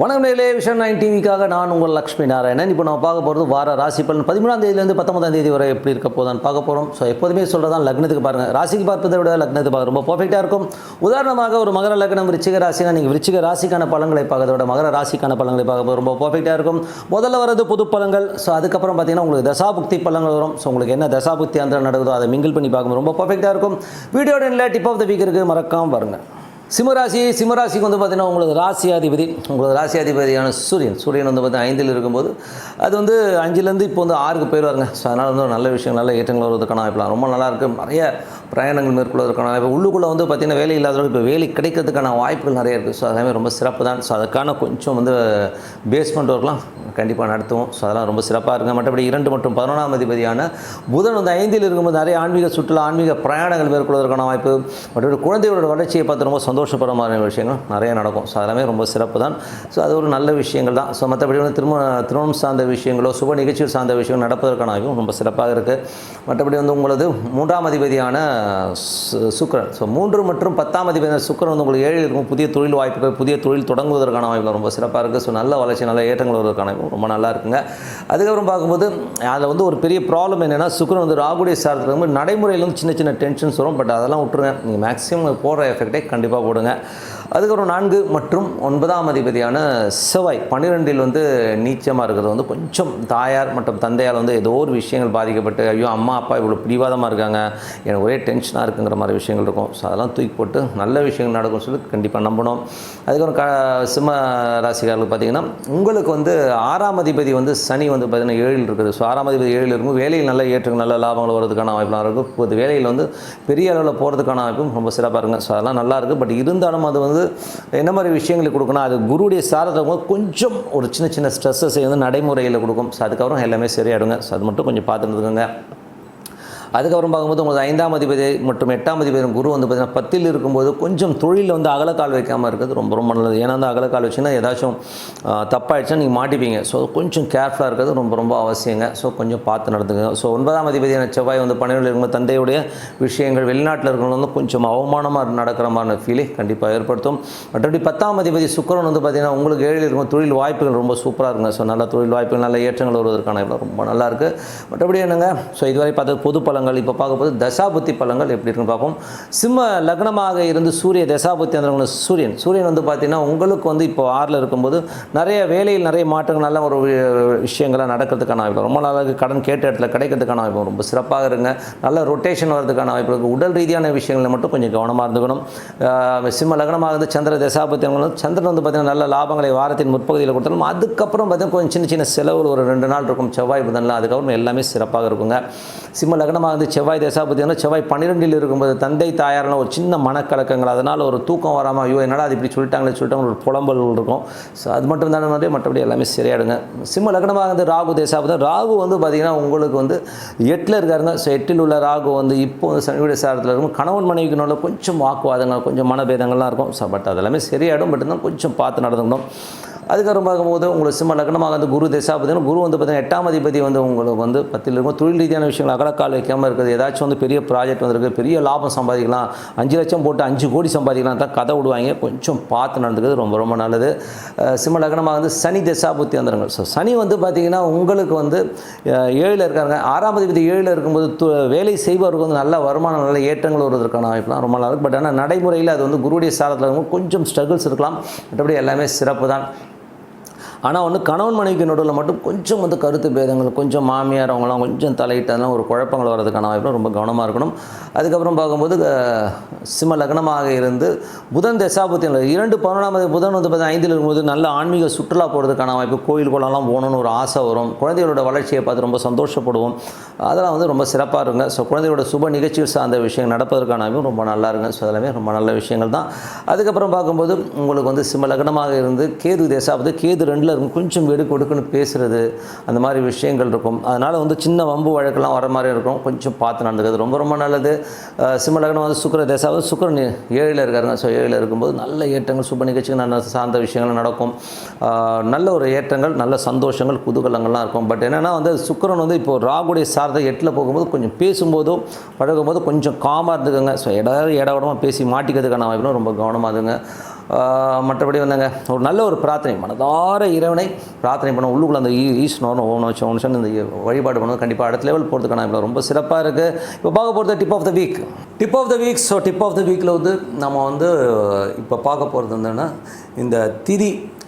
வணக்கம் நேர்களே vision nine டிவிக்காக நான் உங்கள் லக்ஷ்மி நாராயணன். இப்போ நம்ம பார்க்க போகிறது வார ராசி பலன். பதிமூணாம் தேதியிலேருந்து பத்தொன்பதாம் தேதி வரை எப்படி இருக்க போதான் பார்க்க போகிறோம் ஸோ எப்போதுமே சொல்கிறதான் லக்னத்துக்கு பாருங்கள் ராசிக்கு பார்ப்பதை விட லக்னத்துக்கு பார்க்க ரொம்ப பர்ஃபெக்டாக இருக்கும். உதாரணமாக ஒரு மகர லக்னம் விருச்சிக ராசினா நீங்கள் விருச்சிக ராசிக்கான பலன்களை பார்க்கறத விட மகர ராசிக்கான பலன்களை பார்க்க ரொம்ப பர்ஃபெக்டாக இருக்கும். முதல்ல வரது புது பலன்கள். ஸோ அதுக்கப்புறம் பார்த்தீங்கன்னா உங்களுக்கு தசாபுக்தி பலன்கள் வரும். ஸோ உங்களுக்கு என்ன தசாபுக்தி அந்த நடக்குதோ அதை மிங்கிள் பண்ணி பார்க்கும்போது ரொம்ப பர்ஃபெக்டாக இருக்கும். வீடியோட டிப் ஆஃப் த வீக் இருக்குது மறக்காமல் பாருங்கள் சிம்மராசி சிம்மராசிக்கு வந்து பார்த்திங்கன்னா உங்களுக்கு ராசியாதிபதி உங்களுக்கு ராசியாதிபதியான சூரியன். சூரியன் வந்து பார்த்திங்கன்னா ஐந்தில் இருக்கும்போது அது வந்து அஞ்சுலேருந்து இப்போ வந்து ஆறுக்கு போயிடுவாருங்க. ஸோ அதனால் வந்து நல்ல விஷயம் நல்ல ஏற்றங்கள் வருவதற்கான வாய்ப்புலாம் ரொம்ப நல்லாயிருக்கு நிறைய பிரயாணங்கள் மேற்கொள்வதற்கான வாய்ப்பு. உள்ளுக்குள்ளே வந்து பார்த்தீங்கன்னா வேலை இல்லாத இப்போ வேலை கிடைக்கிறதுக்கான வாய்ப்புகள் நிறைய இருக்குது ஸோ அதெல்லாமே ரொம்ப சிறப்பு தான். ஸோ அதுக்கான கொஞ்சம் வந்து பேஸ்மெண்ட் ஒர்க்லாம் கண்டிப்பாக நடத்துவோம். ஸோ அதெல்லாம் ரொம்ப சிறப்பாக இருக்குது மற்றபடி இரண்டு மற்றும் பதினொன்றாம் அதிபதியான புதன் வந்து ஐந்தில் இருக்கும்போது நிறைய ஆன்மீக சுற்றுலா ஆன்மீக பிரயாணங்கள் மேற்கொள்வதற்கான வாய்ப்பு. மற்றபடி குழந்தையோட வளர்ச்சியை பார்த்து ரொம்ப சந்தோஷப்படுற மாதிரியான விஷயங்கள் நிறைய நடக்கும். ஸோ அதெல்லாமே ரொம்ப சிறப்பு தான். ஸோ அது ஒரு நல்ல விஷயங்கள் தான். ஸோ மற்றபடி வந்து திருமண திருமணம் சார்ந்த விஷயங்களோ சுப நிகழ்ச்சிகள் சார்ந்த விஷயங்கள் நடப்பதற்கான ஆய்வும் ரொம்ப சிறப்பாக இருக்குது மற்றபடி வந்து உங்களது மூன்றாம் அதிபதியான சு- ஸோ மூன்று மற்றும் பத்தாம் அதிபதியான சுக்கரன் வந்து உங்களுக்கு ஏழு இருக்கும். புதிய தொழில் வாய்ப்புகள் புதிய தொழில் தொடங்குவதற்கான வாய்ப்புகள் ரொம்ப சிறப்பாக இருக்குது ஸோ நல்ல வளர்ச்சி நல்ல ஏற்றங்கள் வருவதற்கான ரொம்ப நல்லா இருக்குங்க. அதுக்கப்புறம் பார்க்கும்போது அதில் வந்து ஒரு பெரிய ப்ராப்ளம் என்னென்னா சுக்கரன் வந்து ராகுடைய சார்ந்த நடைமுறையிலும் நடைமுறையில் வந்து சின்ன சின்ன டென்ஷன்ஸ் வரும். பட் அதெல்லாம் விட்டுருங்க. நீங்கள் மேக்ஸிமம் போடுற எஃபெக்டே கண்டிப்பாக போடுங்க அதுக்கப்புறம் நான்கு மற்றும் ஒன்பதாம் அதிபதியான செவ்வாய் பன்னிரெண்டில் வந்து நீச்சமாக இருக்கிறது வந்து கொஞ்சம் தாயார் மற்றும் தந்தையால் வந்து ஏதோ ஒரு விஷயங்கள் பாதிக்கப்பட்டு ஐயோ அம்மா அப்பா இவ்வளோ பிடிவாதமாக இருக்காங்க எனக்கு ஒரே டென்ஷனாக இருக்குங்கிற மாதிரி விஷயங்கள் இருக்கும். ஸோ அதெல்லாம் தூக்கி போட்டு நல்ல விஷயங்கள் நடக்கும்னு சொல்லி கண்டிப்பாக நம்பணும். அதுக்கப்புறம் க சிம்ம ராசிக்காரர்களுக்கு பார்த்தீங்கன்னா உங்களுக்கு வந்து ஆறாம் அதிபதி வந்து சனி வந்து பார்த்தீங்கன்னா ஏழில் இருக்குது. ஸோ ஆறாம் அதிபதி ஏழில் இருக்கும் வேலையில் நல்ல ஏற்றுக்கு நல்ல லாபங்கள் வரதுக்கான வாய்ப்புலாம் இருக்கும் இப்போ வேலையில் வந்து பெரிய அளவில் போகிறதுக்கான வாய்ப்பும் ரொம்ப சிறப்பாக இருக்குங்க. ஸோ அதெல்லாம் நல்லா இருக்குது பட் இருந்தாலும் அது வந்து என்ன மாதிரி விஷயங்களை கொடுக்கணும்? அது குருவுடைய சாரத்தை வந்து கொஞ்சம் ஒரு சின்ன சின்ன ஸ்ட்ரெஸ்ஸை வந்து நடைமுறையில் கொடுக்கும். ஸோ அதுக்கப்புறம் எல்லாமே சரியாயிடுங்க. ஸோ அது மட்டும் கொஞ்சம் பார்த்துட்டு இருந்துக்கோங்க. அதுக்கப்புறம் பார்க்கும்போது உங்களுக்கு ஐந்தாம் அதிபதி மற்றும் எட்டாம் அதிபதி குரு வந்து பார்த்தீங்கன்னா பத்தில் இருக்கும்போது கொஞ்சம் தொழிலில் வந்து அகலக்கால் வைக்காமல் இருக்கிறது ரொம்ப ரொம்ப நல்லது. ஏன்னா வந்து அகலக்கால் வச்சுன்னா ஏதாச்சும் ஆஹ், தப்பாயிடுச்சுன்னா நீங்கள் மாட்டிப்பீங்க. ஸோ கொஞ்சம் கேர்ஃபுல்லாக இருக்கிறது ரொம்ப ரொம்ப அவசியங்க. ஸோ கொஞ்சம் பார்த்து நடந்துங்க ஸோ ஒன்பதாம் அதிபதியான செவ்வாய் வந்து பணியில் இருக்கும்போது தந்தையுடைய விஷயங்கள் வெளிநாட்டில் இருக்கிறவங்க வந்து கொஞ்சம் அவமானமாக நடக்கிற மாதிரி ஃபீலை கண்டிப்பாக ஏற்படுத்தும். மற்றபடி பத்தாம் அதிபதி சுக்கரன் வந்து பார்த்திங்கன்னா உங்களுக்கு ஏழில் இருக்கும் தொழில் வாய்ப்புகள் ரொம்ப சூப்பராக இருக்குங்க. ஸோ நல்ல தொழில் வாய்ப்புகள் நல்ல ஏற்றங்கள் வருவதற்கான ரொம்ப நல்லாயிருக்கு மற்றபடி என்னங்க? ஸோ இதுவரை பார்த்தது பொது பலங்கள் இப்போ பார்க்க போது தசாபுத்தி பலங்கள் எப்படி இருக்குன்னு பார்ப்போம். சிம்ம லக்னமாக இருந்து சூரிய தசாபுத்தி அந்த சூரியன். சூரியன் வந்து பார்த்தீங்கன்னா உங்களுக்கு வந்து இப்போ ஆறில் இருக்கும்போது நிறைய வேலையில் நிறைய மாற்றங்கள் நல்ல ஒரு விஷயங்கள்லாம் நடக்கிறதுக்கான வாய்ப்பு ரொம்ப நாளாக கடன் கேட்ட இடத்துல கிடைக்கிறதுக்கான வாய்ப்பு ரொம்ப சிறப்பாக இருங்க. நல்ல ரொட்டேஷன் வரதுக்கான வாய்ப்பு இருக்குது உடல் ரீதியான விஷயங்களில் மட்டும் கொஞ்சம் கவனமாக இருந்துக்கணும். சிம்ம லக்னமாக இருந்து சந்திர தசாபுத்தி சந்திரன் வந்து பார்த்தீங்கன்னா நல்ல லாபங்களை வாரத்தின் முற்பகுதியில் கொடுத்தாலும் அதுக்கப்புறம் பார்த்தீங்கன்னா கொஞ்சம் சின்ன சின்ன செலவு ஒரு ரெண்டு நாள் இருக்கும். செவ்வாய் புதன்லாம் அதுக்கப்புறம் எல்லாமே சிறப்பாக இருக்குங்க. சிம்ம லக்னமாக வந்து செவ்வாய் தசா பார்த்தீங்கன்னா செவ்வாய் பன்னிரெண்டில் இருக்கும்போது தந்தை தாயாரான ஒரு சின்ன மனக்கலக்கங்கள். அதனால் ஒரு தூக்கம் வராமல் ஐயோ என்னடா அது இப்படி சொல்லிட்டாங்களே சொல்லிட்டாங்க ஒரு புலம்பல் இருக்கும். ஸோ அது மட்டும் தானே மற்றபடி எல்லாமே சரியாயிடுங்க. சிம்ம லக்னமாக வந்து ராகு தேசாபதி. ராகு வந்து பார்த்திங்கன்னா உங்களுக்கு வந்து எட்டில் இருக்காருங்க. ஸோ எட்டில் உள்ள ராகு வந்து இப்போ வந்து சனியுடைய சாரத்தில் இருக்கும். கணவன் மனைவிக்கு நல்ல கொஞ்சம் வாக்குவாதங்கள் கொஞ்சம் மனபேதங்கள்லாம் இருக்கும். ஸோ பட் அதெல்லாமே சரியாயிடும். பட் தான் கொஞ்சம் பார்த்து நடந்துக்கணும். அதுக்கப்புறம் பார்க்கும்போது உங்களுக்கு சிம்ம லக்னமாக வந்து குரு தசாபதினா குரு வந்து பார்த்தீங்கன்னா எட்டாம் அதிபதி வந்து உங்களுக்கு வந்து பத்தில் இருக்கும். தொழில் ரீதியான விஷயங்கள் அகலக்கால் வைக்காமல் இருக்குது ஏதாச்சும் வந்து பெரிய ப்ராஜெக்ட் வந்திருக்கு பெரிய லாபம் சம்பாதிக்கலாம் அஞ்சு லட்சம் போட்டு அஞ்சு கோடி சம்பாதிக்கலாம் தான் கதை விடுவாங்க. கொஞ்சம் பார்த்து நடந்துக்கிறது ரொம்ப ரொம்ப நல்லது. சிம்ம லக்னமாக வந்து சனி தசாபுத்தி வந்துருங்க. ஸோ சனி வந்து பார்த்தீங்கன்னா உங்களுக்கு வந்து ஏழில் இருக்காங்க ஆறாம் அதிபதி ஏழில் இருக்கும்போது து- வேலை செய்பவருக்கு வந்து நல்ல வருமானம் நல்ல ஏற்றங்கள் வருவதற்கான வாய்ப்புலாம் ரொம்ப நல்லா இருக்கும் பட் ஆனால் நடைமுறையில் அது வந்து குருடைய சாரத்தில் கொஞ்சம் ஸ்ட்ரகிள்ஸ் இருக்கலாம். மற்றபடி எல்லாமே சிறப்பு தான் ஆனால் வந்து கணவன் மனைவிக்கு நடுவில் மட்டும் கொஞ்சம் வந்து கருத்து பேதங்கள் கொஞ்சம் மாமியார் அவங்களாம் கொஞ்சம் தலையிட்டதெல்லாம் ஒரு குழப்பங்கள் வர்றதுக்கான வாய்ப்பு ரொம்ப கவனமாக இருக்கணும். அதுக்கப்புறம் பார்க்கும்போது சிம்ம லக்னமாக இருந்து புதன் தசாபுத்தி இரண்டு பதினொன்றாம் புதன் வந்து பார்த்தீங்கன்னா ஐந்தில் இருக்கும்போது நல்ல ஆன்மீக சுற்றுலா போகிறதுக்கான வாய்ப்பு கோயில் குளம்லாம் போகணுன்னு ஒரு ஆசை வரும். குழந்தைகளோட வளர்ச்சியை பார்த்து ரொம்ப சந்தோஷப்படுவோம். அதெல்லாம் வந்து ரொம்ப சிறப்பாக இருங்க ஸோ குழந்தைகளோட சுப நிகழ்ச்சிகள் சார்ந்த விஷயம் நடப்பதற்கான வாய்ப்பு ரொம்ப நல்லா இருங்க ஸோ அதெல்லாமே ரொம்ப நல்ல விஷயங்கள் தான். அதுக்கப்புறம் பார்க்கும்போது உங்களுக்கு வந்து சிம்ம லக்னமாக இருந்து கேது தேசாபதி கேது ரெண்டில் இருக்கும் கொஞ்சம் வீடு கொடுக்குன்னு பேசுகிறது அந்த மாதிரி விஷயங்கள் இருக்கும். அதனால் வந்து சின்ன வம்பு வழக்கெல்லாம் வர மாதிரி இருக்கும். கொஞ்சம் பார்த்து நடந்துக்கிறது ரொம்ப ரொம்ப நல்லது. அஹ் சிம்ம லக்னம் வந்து சுக்கர தேசாவது சுக்கரன் ஏழில் இருக்காருங்க. ஸோ ஏழில் இருக்கும்போது நல்ல ஏற்றங்கள் சுப நிகழ்ச்சிகள் நல்ல சார்ந்த விஷயங்கள் நடக்கும். நல்ல ஒரு ஏற்றங்கள் நல்ல சந்தோஷங்கள் குதூகலங்கள்லாம் இருக்கும். பட் என்னென்னா வந்து சுக்கரன் வந்து இப்போ ராகுடைய சார்ந்த எட்டில் போகும்போது கொஞ்சம் பேசும்போதும் பழகும்போது கொஞ்சம் காமாக இருந்துக்கோங்க. ஸோ இடம் இடவிடமாக பேசி மாட்டிக்கிறதுக்கான வாய்ப்புலாம் ரொம்ப கவனமாக இருங்க. மற்றபடி வந்தாங்க ஒரு நல்ல ஒரு பிரார்த்தனை மனதார இறைவனை பிரார்த்தனை பண்ண உள்ளுக்குள்ள அந்த ஈ ஈஸ்வரன் ஓம் வச்சு இந்த வழிபாடு பண்ணுவது கண்டிப்பாக அடுத்த லெவல் போகிறதுக்கான இப்போ ரொம்ப சிறப்பாக இருக்குது இப்போ பார்க்க போகிறது tip of the week tip of the week so tip of the வீக்கில் வந்து நம்ம வந்து இப்போ பார்க்க போகிறது என்னென்னா இந்த திதி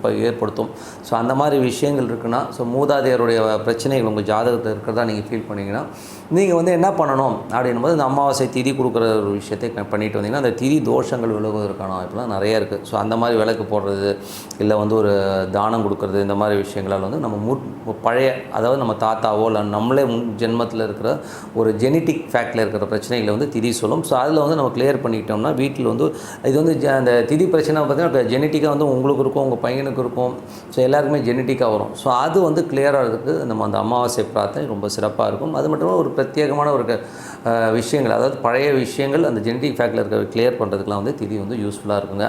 இப்போ ஏற்படுத்தும். ஸோ அந்த மாதிரி விஷயங்கள் இருக்குன்னா ஸோ மூதாதையருடைய பிரச்சனைகள் உங்கள் ஜாதகத்தில் இருக்கிறதா நீங்கள் ஃபீல் பண்ணிங்கன்னா நீங்கள் வந்து என்ன பண்ணணும் அப்படின்னும் போது இந்த அமாவாசை திதி கொடுக்குற ஒரு விஷயத்தை பண்ணிட்டு வந்தீங்கன்னா அந்த திதி தோஷங்கள் விலகுவதற்கான வாய்ப்புலாம் நிறைய இருக்குது ஸோ அந்த மாதிரி விளக்கு போடுறது இல்லை வந்து ஒரு தானம் கொடுக்கறது இந்த மாதிரி விஷயங்களால் வந்து நம்ம மு பழைய அதாவது நம்ம தாத்தாவோ இல்லை நம்மளே முன் ஜென்மத்தில் இருக்கிற ஒரு ஜெனட்டிக் ஃபேக்டில் இருக்கிற பிரச்சனைகளை வந்து திதி சொல்லும். ஸோ அதில் வந்து நம்ம கிளியர் பண்ணிக்கிட்டோம்னா வீட்டில் வந்து இது வந்து அந்த திதி பிரச்சனை பார்த்தீங்கன்னா ஜெனட்டிக்காக வந்து உங்களுக்கு இருக்கும் உங்கள் பையனுக்கு இருக்கும். ஸோ எல்லாருக்குமே ஜெனட்டிக்காக வரும். ஸோ அது வந்து clear நம்ம அந்த அமாவாசை பிரார்த்தனை ரொம்ப சிறப்பாக இருக்கும். அது மட்டும் ஒரு பிரத்யேகமான ஒரு விஷயங்கள் அதாவது பழைய விஷயங்கள் அந்த ஜெனட்டிக் ஃபேக்டில் இருக்கிற கிளியர் பண்ணுறதுக்குலாம் வந்து திதி வந்து யூஸ்ஃபுல்லாக இருக்குங்க.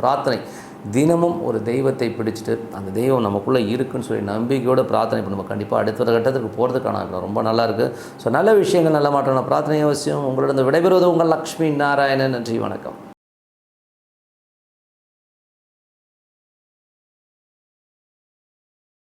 பிரார்த்தனை. தினமும் ஒரு தெய்வத்தை பிடிச்சிட்டு அந்த தெய்வம் நமக்குள்ளே இருக்குன்னு சொல்லி நம்பிக்கையோட பிரார்த்தனை பண்ணுவோம். கண்டிப்பாக அடுத்த கட்டத்துக்கு போகிறதுக்கான ரொம்ப நல்லா இருக்குது ஸோ நல்ல விஷயங்கள் நல்ல மாற்றம் பிரார்த்தனை அவசியம். உங்களிடம் விடைபெறுவது உங்கள் லக்ஷ்மி நாராயணன். நன்றி வணக்கம்.